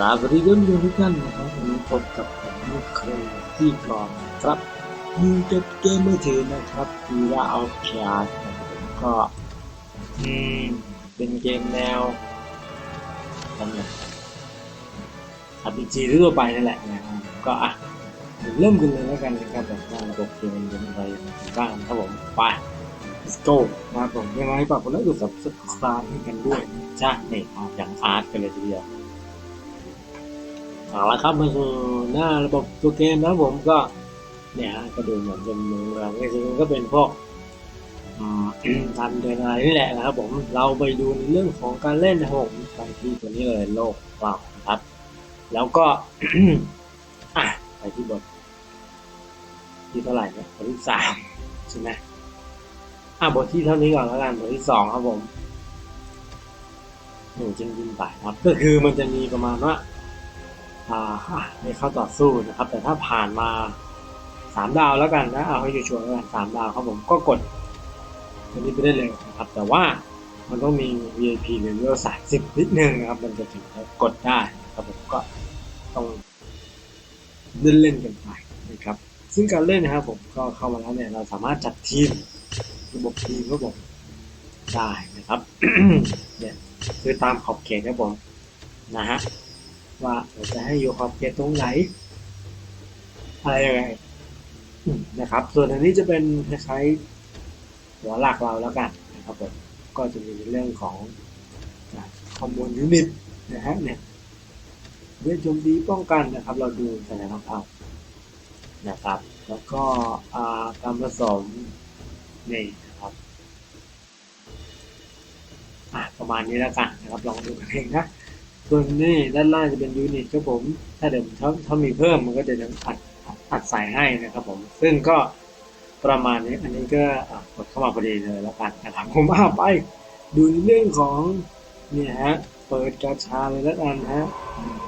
ครับสวัสดีท่านผู้ชมทุกท่านนะครับวันนี้พบกับผมลูกเคยที่กรองครับยูเก็บเกมมือถือนะครับทีละเอาพยาผมก็อืมเป็นเกมแนวนั่นแหละอาร์พีจีทั่วไปนั่นแหละนะครับก็อะเริ่มกันเลยแล้วกันนะครับแบบว่าระบบเกมมันเป็นอะไรบ้างครับผมไป let's go นะครับผมยังไงฝากกดไลค์กด subscribe ให้กันด้วยจ้าเนี่ยอย่างอาร์ตกันเลยทีเดียว เอาละครับมาสู่หน้าระบบตัวเกมนะผมก็เนี่ยฮะก็ดูเหมือนจะมือเราจริงๆก็เป็นพวกทันเดินอะไรนี่แหละนะครับผมเราไปดูในเรื่องของการเล่นนะครับผมไปที่ตัวนี้เลยโลกเรานะครับ แล้วก็อะไปที่บทที่เท่าไหร่เนี่ยบทที่สามใช่ไหมอะบทที่เท่านี้ก่อนแล้วกันบทที่สองครับผมหนึ่งจินยินไปครับ ก็คือมันจะมีประมาณว่า อ่าไม่เข้าต่อสู้นะครับ แต่ถ้าผ่านมาสามดาวแล้วกันนะเอาให้ชัวร์ๆแล้วกันสามดาวครับผมก็กดตัวนี้ไปได้เลยนะครับ แต่ว่ามันต้องมี VIP เลเวลสามสิบนิดนึงนะครับ มันจะถึงกดได้นะครับผมก็ต้องเล่นเล่นๆกันไปนะครับ ซึ่งการเล่นนะครับผมก็เข้ามาแล้วเนี่ยเราสามารถจัดทีมระบบทีมครับผมได้นะครับเนี่ยคือตามขอบเขตครับผมนะฮะ ว่าเราจะให้อยู่ขอบเขตตรงไหนอะไรยังไงนะครับ ส่วนอันนี้จะเป็นคล้ายๆหัวหลักเราแล้วกันนะครับผมก็จะมีเรื่องของคอมมูนยูนิตนะฮะเนี่ยเวทโจมตีป้องกันนะครับ เราดูสัญลักษณ์เอานะครับ แล้วก็การผสมนี่นะครับประมาณนี้แล้วกันนะครับลองดูกันเองนะ ส่วนนี้ด้านล่างจะเป็นยูนิตครับผม ถ้าเดี๋ยวถ้าถ้ามีเพิ่มมันก็จะอัดอัดอัดใส่ให้นะครับผม ซึ่งก็ประมาณนี้ อันนี้ก็กดเข้ามาพอดีเลยแล้วกันนะครับผมเอาไป ดูเรื่องของเนี่ยฮะ เปิดกาชาเลยแล้วกันฮะ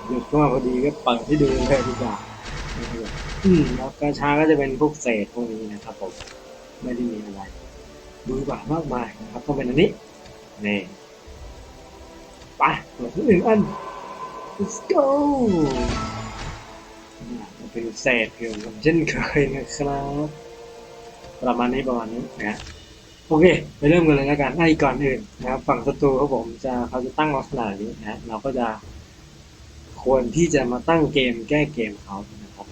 หยุดเข้ามาพอดีก็เปิดให้ดูเลยดีกว่าอืมแล้วกาชาก็จะเป็นพวกเศษพวกนี้นะครับผม ไม่ได้มีอะไร ดูกว่ามากมายนะครับต้องเป็นอันนี้นี่ ไปเปิดที่หนึ่งอัน let's go เนี่ยเป็นเศษเพียงเช่นเคยนะครับ ประมาณนี้ประมาณนี้นะฮะโอเคไปเริ่มกันเลยแล้วกันไอ้ก่อนอื่นนะครับ ฝั่งศัตรูเขาผมจะเขาจะตั้งลักษณะนี้นะฮะเราก็จะควรที่จะมาตั้งเกมแก้เกมเขานะครับ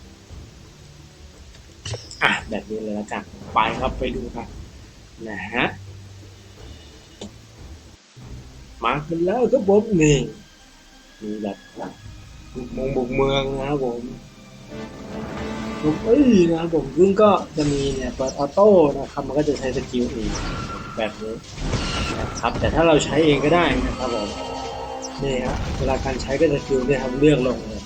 อะแบบนี้เลยแล้วกันไปครับไปดูกันนะฮะ มากันแล้วครับผมนี่มีแบบบุกมงบุกเมืองนะครับผมบุกเอ้ยนะครับผมซึ่งก็จะมีเนี่ยเปิดออโต้นะครับมันก็จะใช้สกิลเองแบบนี้นะครับแต่ถ้าเราใช้เองก็ได้นะครับผมนี่ฮะเวลาการใช้ก็สกิลเนี่ยครับเลือกลงเลย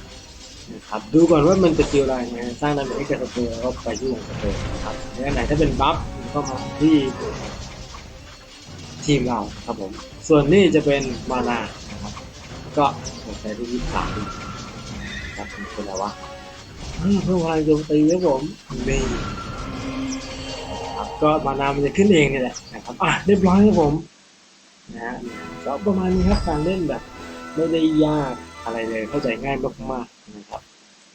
นะครับดูก่อนว่ามันสกิลอะไรนะสร้างดาเมจให้กับศัตรูแล้วก็ไปยุ่งกับศัตรูนะครับในอันไหนถ้าเป็นบัฟก็มาที่ ทีมเราครับผม ส่วนนี้จะเป็นมานานะครับ ก็ผมใช้ที่ยี่สิบสามครับเป็นอะไรวะเพิ่มพลังโจมตีครับผมนี่ครับก็มานามันจะขึ้นเองนี่แหละนะครับอะเรียบร้อยครับผมนะฮะก็ประมาณนี้ครับการเล่นแบบ ไม่ได้ยากอะไรเลยเข้าใจง่ายมากๆนะครับ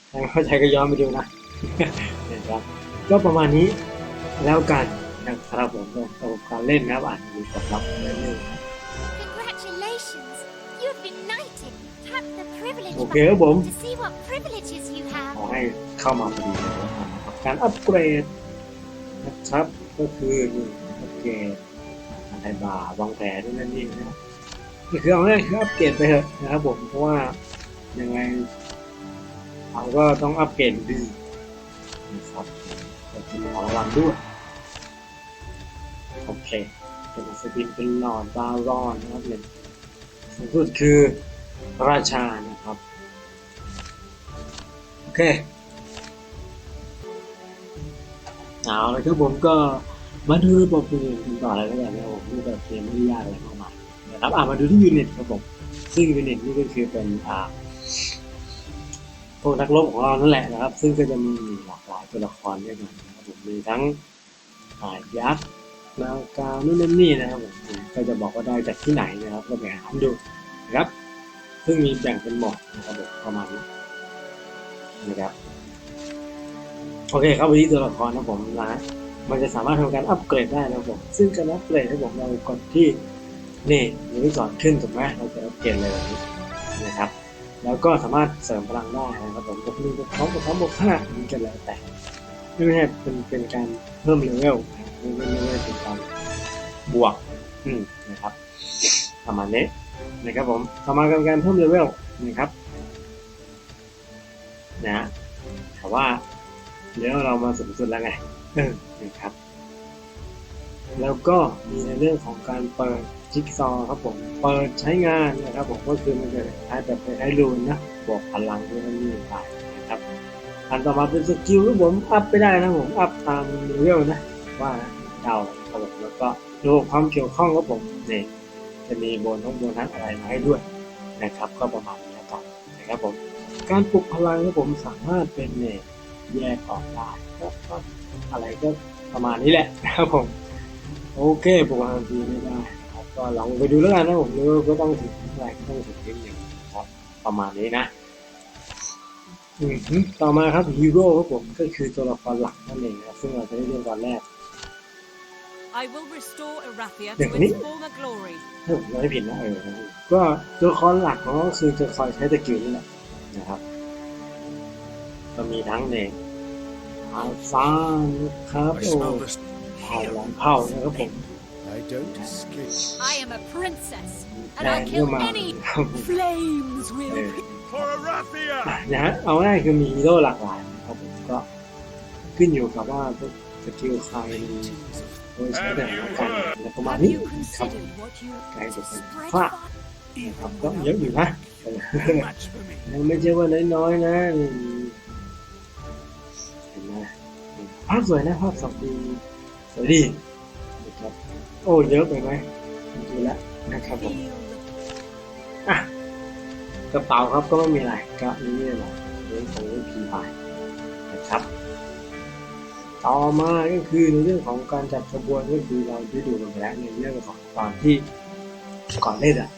ถ้าไม่เข้าใจก็ย้อนไปดูนะนะครับก็ประมาณนี้แล้วกัน นะครับผมสำหรับการเล่นนะครับอ่านดูสำหรับเล่นๆนะ Congratulations! You have been knighted. Tap the privilege โอเคครับผม button to see what privileges you ข have. อให้เข้ามาพอดีเลยนะครับการอัปเกรดนะครับก็คือนี่อัปเกรดอะไรบาร์วางแผนนั่นนี่นะก็คือเอาง่ายๆคืออัปเกรดไปเถอะนะครับผมเพราะว่ายังไงเราก็ต้องอัปเกรดดีนะครับก็จะมีของรางวัลด้วย โอเคเป็นสปินเป็นหลอดบารอนนะครับเนี่ยสูงสุดคือราชานะครับ โอเคเอาละครับผมก็มาดูระบบอื่นกันต่อเลยแล้วกันนะครับผมดูแบบเกมไม่ยากอะไรมากมายนะครับอ่ามาดูที่ยูนิตครับผมซึ่งยูนิตนี่ก็คือเป็นอ่าพวกนักรบของเรานั่นแหละนะครับ ซึ่งก็จะมีหลากหลายตัวละครด้วยกันนะครับผมมีทั้งอ่ายักษ์ นางกานู่นนั่นนี่นะครับผมก็จะบอกว่าได้จากที่ไหนนะครับก็ไปหาดูนะครับซึ่งมีแบ่งเป็นหมดนะครับผมประมาณนี้นะครับโอเคเข้าไปที่ตัวละครนะผมนะมันจะสามารถทำการอัปเกรดได้นะครับผมซึ่งการอัปเกรดถ้าผมเรากดที่นี่มีลูกศรขึ้นถูกไหมเราจะอัปเกรดเลยแบบนี้นะครับ แล้วก็สามารถเสริมพลังได้นะครับผมกับหนึ่งกับสองกับสามบวกห้ามันจะแล้วแต่ไม่ใช่เป็นเป็นการเพิ่มเลเวลนะ ไม่ไม่ไม่ไม่เป็นการบวกอืมนะครับประมาณนี้นะครับผมต่อมาการเพิ่มเลเวลนะครับนะแต่ว่าเดี๋ยวเรามาสูงสุดแล้วไงนะครับ แล้วก็มีในเรื่องของการเปิดจิ๊กซอว์ครับผม เปิดใช้งานนะครับผมก็คือมันจะคล้ายแบบคล้ายรูนนะบวกพลังด้วยนั่นนี่ไปนะครับอันต่อมาเป็นสกิลที่ผมอัพไปได้นะผมอัพตามเลเวลนะว่านะ ดาครับผมแล้วก็ดูความเกี่ยวข้องครับผมเนี่ยจะมีโบนทั้งโบนัสอะไรมาให้ด้วยนะครับ ก็ประมาณนี้แล้วกันนะครับผมการปลุกพลังที่ผมสามารถเป็นเนี่ยแยกออกได้ก็ก็อะไรก็ประมาณนี้แหละนะครับผมโอเคปลุกพลังทีไม่ได้ครับก็ลองไปดูแล้วกันนะผมรู้ก็ต้องถึงอะไรก็ต้องถึงนิดหนึ่งนะครับประมาณนี้นะต่อมาครับฮีโร่ครับผมก็คือตัวละครหลักนั่นเองนะซึ่งเราจะได้เรียนตอนแรก I will restore Arathia Được to đấy. its former glory. ถ้าผมจำไม่ผิดนะเออก็ตัวละครหลักของเขาก็คือจะคอยใช้สกิลนี่แหละนะครับ ก็มีทั้งเนี่ยอาซานนะครับ I โอ้ smell the เผ่าหลังเผ่านะครับผม I don't escape. I am a princess, แท and น I'll ก็ kill มา any ครับผม Flames เอ will อ For Arathia! อะนะฮะเอาง่ายคือมีฮีโร่หลากหลายนะครับผมก็ขึ้นอยู่กับว่าสกิลใครมี โดยใช้แต่ละกันและประมาณ Have นี้ you ครับ considered what you ใกล้จะเป็น spread ฟ้า fire. นะครับก็เยอะอยู่นะเออ Match for me. ยังไม่ใช่ว่าน้อยๆนะนี่เห็นไหมภาพสวยนะภาพสองดีสวยดีนะครับโอ้เยอะไปไหมดูแล้วนะครับผม feel อะกระเป๋าครับก็ไม่มีอะไรก็นี่แหละเรื่องของพีพายนะครับ ต่อมาก็คือในเรื่องของการจัดขบวนก็คือเราได้ดูกันไปแล้วในเรื่องของตอนที่ก่อนเล่นอะ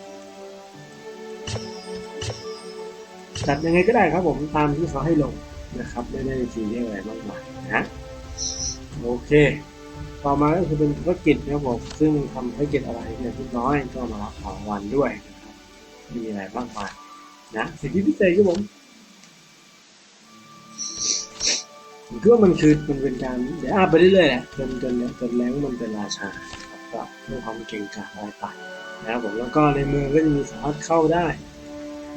จัดยังไงก็ได้ครับผมตามที่เขาให้ลงนะครับไม่ได้ซีเรียสอะไรมากมายนะโอเค ต่อมาก็คือเป็นภารกิจนะครับผมซึ่งทำภารกิจอะไรเนี่ยทุกน้อยก็มารับรางวัลด้วยนะครับมีอะไรมากมายนะสิ่งที่พิเศษครับผม ผมคิดว่ามันคือมันเป็นการเดี๋ยวอัพไปเรื่อยๆแหละจนจนจนแรงมันเป็นราชาครับก็เรื่องความเก่งกาจอะไรไปนะครับผมแล้วก็ในเมืองก็จะมีสามารถเข้าได้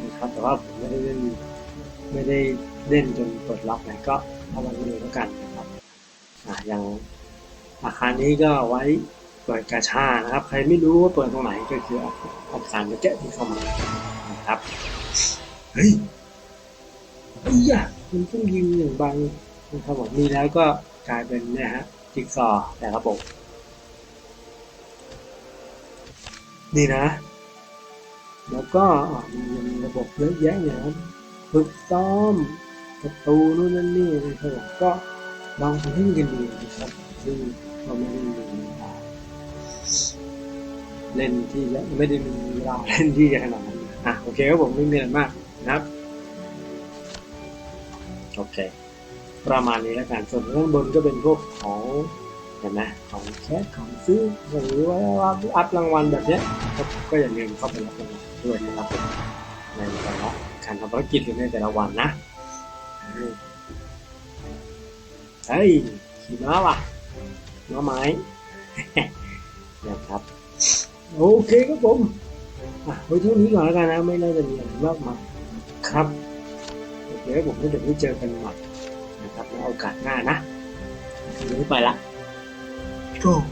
นะครับแต่ว่าผมไม่ได้เล่นไม่ได้เล่นจนเปิดล็อกไหนก็เอามาดูแล้วกันนะครับอ่าอย่างอาคารนี้ก็ไว้เปิดกาชานะครับ ใครไม่รู้ว่าเปิดตรงไหนก็คืออาคารเมื่อกี้ที่เข้ามานะครับเฮ้ยไอ้ยะมันเพิ่งยิงหนึ่งใบ นะครับผมมีแล้วก็กลายเป็นเนี่ยฮะจิ๊กซอว์แต่ระบบ นี่นะ แล้วก็มีระบบเยอะแยะเนี่ยครับฝึกซ้อมประตูนู่นนั่นนี่นะครับผมก็ลองไปเล่นกันดูนะครับซึ่งเราไม่ได้มีอ่าเล่นที่ไม่ได้มีเวลาเล่นที่ขนาดนั้นอะโอเคครับผมไม่มีอะไรมากนะครับโอเค ประมาณนี้แล้วกัน ส่วนข้างบนก็เป็นพวกของเห็นไหมของแคสของซื้อหรือว่าอัพรางวัลแบบเนี้ยก็อย่าลืมเข้าไปรับรางวัลด้วยนะครับในแต่ละการทำภารกิจหรือในแต่ละวันนะเฮ้ยขี่ม้าว่ะม้าไม้นะครับโอเคครับผมไว้เท่านี้ก่อนแล้วกันนะไม่น่าจะมีอะไรมากมายครับโอเคผมแล้วเดี๋ยวไว้เจอกันใหม่ นะครับแล้วโอกาสหน้านะทีนี้ไปละโชค